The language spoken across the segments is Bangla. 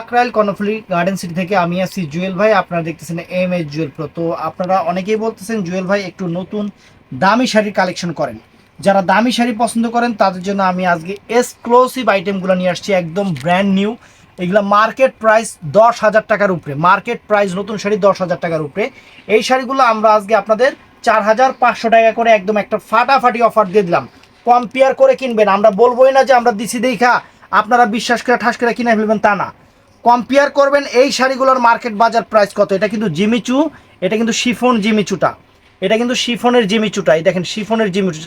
আকরাইল কর্ণফুলি গার্ডেন সিটি থেকে আমি আছি জুয়েল ভাই, আপনারা দেখতেছেন এম এস জুয়েল প্রো তো আপনারা অনেকেই বলতেছেন, জুয়েল ভাই, একটু নতুন দামি শাড়ির কালেকশন করেন। যারা দামি শাড়ি পছন্দ করেন, তাদের জন্য আমি আজকে এক্সক্লুসিভ আইটেমগুলো নিয়ে আসছি, একদম ব্র্যান্ড নিউ এগুলো মার্কেট প্রাইস দশ হাজার টাকার উপরে। মার্কেট প্রাইস নতুন শাড়ি দশ হাজার টাকার উপরে। এই শাড়িগুলো আমরা আজকে আপনাদের চার হাজার পাঁচশো টাকা করে একদম একটা ফাটাফাটি অফার দিয়ে দিলাম। কম্পেয়ার করে কিনবেন। আমরা বলবোই না যে আমরা দিছি দেখা। আপনারা বিশ্বাস করে ঠাস করে কিনে ফেলবেন তা না। কম্পেয়ার করবেন এই শাড়িগুলোর মার্কেট বাজার প্রাইস কত? এটা কিন্তু জিমিচু এটা কিন্তু শিফন জিমিচুটা এটা কিন্তু শিফনের জিমিচুটা এই দেখেন শিফনের জিমিচু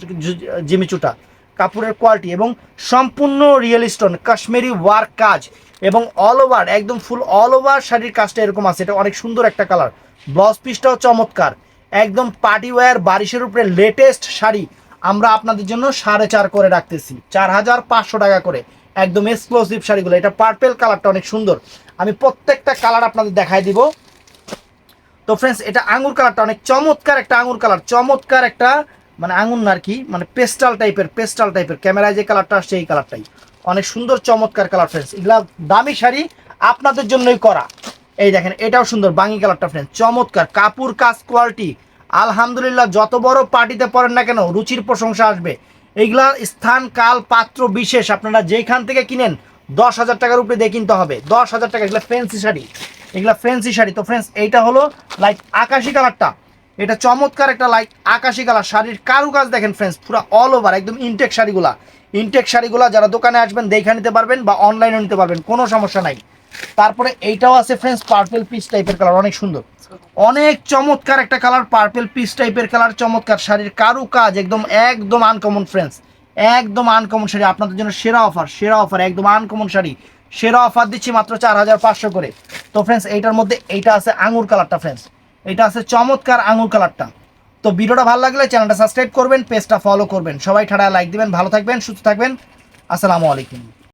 জিমিচুটা কাপড়ের কোয়ালিটি এবং সম্পূর্ণ রিয়েল স্টোন কাশ্মীরি ওয়ার্ক কাজ এবং অল ওভার একদম ফুল অল ওভার শাড়ির কাজটা এরকম আছে। এটা অনেক সুন্দর একটা কালার ব্লাউজ পিসটাও চমৎকার। একদম পার্টি ওয়্যার বারিশের উপরে লেটেস্ট শাড়ি আমরা আপনাদের জন্য সাড়ে চার করে রাখতেছি। চার হাজার পাঁচশো টাকা করে। একদম এক্সক্লুসিভ শাড়িগুলো। এটা পার্পেল কালারটা অনেক সুন্দর। আমি প্রত্যেকটা কালার আপনাদের দেখাই দিব। তো ফ্রেন্ডস এটা আঙুর কালারটা অনেক চমৎকার একটা আঙুর কালার চমৎকার একটা মানে আঙুর না আর কি মানে পেস্টাল টাইপের পেস্টাল টাইপের ক্যামেরায় যে কালারটা আসছে, এই কালারটাই অনেক সুন্দর, চমৎকার কালার ফ্রেন্ডস এগুলা দামি শাড়ি আপনাদের জন্যই করা। এই দেখেন, এটাও সুন্দর বাঙি কালারটা ফ্রেন্ডস চমৎকার, কাপুর কাজ কোয়ালিটি আলহামদুলিল্লাহ, যত বড় পার্টিতে পড়েন না কেন, রুচির প্রশংসা আসবে। এইগুলা স্থান, কাল, পাত্র বিশেষ আপনারা যেখান থেকে কিনেন, দশ হাজার টাকার উপরে দিয়ে কিনতে হবে। দশ হাজার টাকা, এগুলো ফ্যান্সি শাড়ি। এগুলা ফ্যান্সি শাড়ি। তো ফ্রেন্ডস এইটা হলো লাইক আকাশি কালারটা। এটা চমৎকার একটা লাইক আকাশি কালার। শাড়ির কারুকাজ দেখেন ফ্রেন্ডস পুরো অল ওভার একদম ইনটেক শাড়িগুলা। ইনটেক শাড়িগুলা যারা দোকানে আসবেন, দেখে নিতে পারবেন বা অনলাইনে নিতে পারবেন, কোনো সমস্যা নাই। তারপরে এইটাও আছে ফ্রেন্ডস পার্পেল পিস টাইপের কালার অনেক সুন্দর। অনেক চমৎকার একটা কালার পার্পেল পিস টাইপের কালার চমৎকার শাড়ির কারু কাজ একদম একদম আনকমন ফ্রেন্ডস একদম আনকমন শাড়ি। আপনাদের জন্য সেরা অফার সেরা অফার একদম আনকমন শাড়ি। সেরা অফার দিচ্ছি মাত্র চার হাজার পাঁচশো করে। তো ফ্রেন্ডস এইটার মধ্যে এইটা আছে আঙুর কালারটা ফ্রেন্ডস এটা আছে চমৎকার আঙুর কালারটা তো ভিডিওটা ভালো লাগলে চ্যানেলটা সাবস্ক্রাইব করবেন পেজটা ফলো করবেন। সবাই ঠাড়া লাইক দিবেন, ভালো থাকবেন, সুস্থ থাকবেন। আসসালামু আলাইকুম।